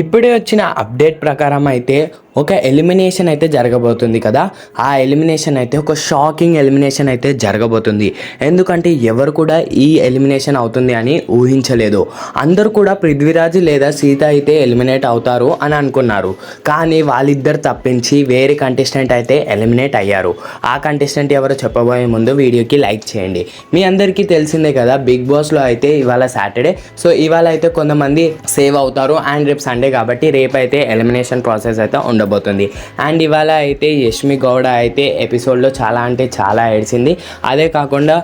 ఇప్పుడే వచ్చిన అప్డేట్ ప్రకారం అయితే ఒక ఎలిమినేషన్ అయితే జరగబోతుంది కదా. ఆ ఎలిమినేషన్ అయితే ఒక షాకింగ్ ఎలిమినేషన్ అయితే జరగబోతుంది. ఎందుకంటే ఎవరు కూడా ఈ ఎలిమినేషన్ అవుతుంది అని ఊహించలేదు. అందరూ కూడా పృథ్వీరాజ్ లేదా సీత అయితే ఎలిమినేట్ అవుతారు అని అనుకున్నారు. కానీ వాళ్ళిద్దరు తప్పించి వేరే కంటెస్టెంట్ అయితే ఎలిమినేట్ అయ్యారు. ఆ కంటెస్టెంట్ ఎవరో చెప్పబోయే ముందు వీడియోకి లైక్ చేయండి. మీ అందరికీ తెలిసిందే కదా బిగ్ బాస్లో అయితే ఇవాళ సాటర్డే. సో ఇవాళ అయితే కొంతమంది సేవ్ అవుతారు. అండ్ రేపు సండే కాబట్టి రేపు అయితే ఎలిమినేషన్ ప్రాసెస్ అయితే ఉండబోతుంది. అండ్ ఇవాళ అయితే యష్మి గౌడ అయితే ఎపిసోడ్లో చాలా అంటే చాలా ఏడ్చింది. అదే కాకుండా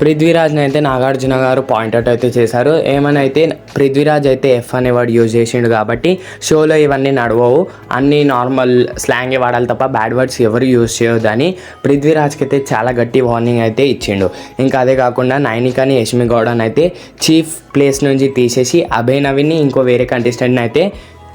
పృథ్వీరాజ్ని అయితే నాగార్జున గారు పాయింట్అవుట్ అయితే చేశారు. ఏమని అయితే పృథ్వీరాజ్ అయితే ఎఫ్ అనే వర్డ్ యూజ్ చేసిండు కాబట్టి షోలో ఇవన్నీ నడవవు. అన్ని నార్మల్ స్లాంగే వాడాలి తప్ప బ్యాడ్ వర్డ్స్ ఎవరు యూజ్ చేయొద్దని పృథ్వీరాజ్కి అయితే చాలా గట్టి వార్నింగ్ అయితే ఇచ్చిండు. ఇంకా అదే కాకుండా నైనికాని యష్మి గౌడని అయితే చీఫ్ ప్లేస్ నుంచి తీసేసి అభయ్ ఇంకో వేరే కంటెస్టెంట్ని అయితే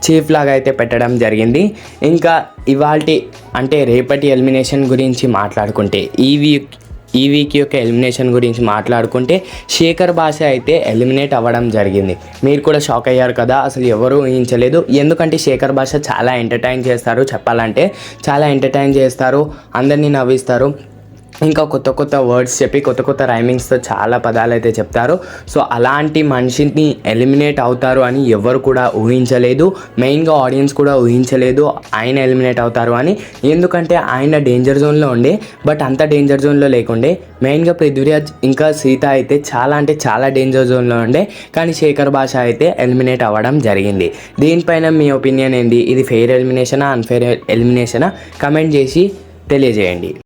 చీఫ్ లాగా అయితే పెట్టడం జరిగింది. ఇంకా ఇవాల్టి అంటే రేపటి ఎలిమినేషన్ గురించి మాట్లాడుకుంటే ఈ వీక్ ఈ వీక్ యొక్క ఎలిమినేషన్ గురించి మాట్లాడుకుంటే శేఖర్ భాష అయితే ఎలిమినేట్ అవ్వడం జరిగింది. మీరు కూడా షాక్ అయ్యారు కదా అసలు ఎవరు ఊహించలేదు. ఎందుకంటే శేఖర్ భాష చాలా ఎంటర్టైన్ చేస్తారు. చెప్పాలంటే చాలా ఎంటర్టైన్ చేస్తారు. అందరినీ నవ్విస్తారు. ఇంకా కొత్త కొత్త వర్డ్స్ చెప్పి కొత్త కొత్త రైమింగ్స్తో చాలా పదాలు అయితే చెప్తారు. సో అలాంటి మనిషిని ఎలిమినేట్ అవుతారు అని ఎవరు కూడా ఊహించలేదు. మెయిన్గా ఆడియన్స్ కూడా ఊహించలేదు ఆయన ఎలిమినేట్ అవుతారు అని. ఎందుకంటే ఆయన డేంజర్ జోన్లో ఉండే. బట్ అంత డేంజర్ జోన్లో లేకుండే. మెయిన్గా పృథ్వీరాజ్ ఇంకా సీత అయితే చాలా అంటే చాలా డేంజర్ జోన్లో ఉండే. కానీ శేఖర్ భాష అయితే ఎలిమినేట్ అవ్వడం జరిగింది. దీనిపైన మీ ఒపీనియన్ ఏంటి? ఇది ఫెయిర్ ఎలిమినేషనా అన్ఫెయిర్ ఎలిమినేషనా కమెంట్ చేసి తెలియజేయండి.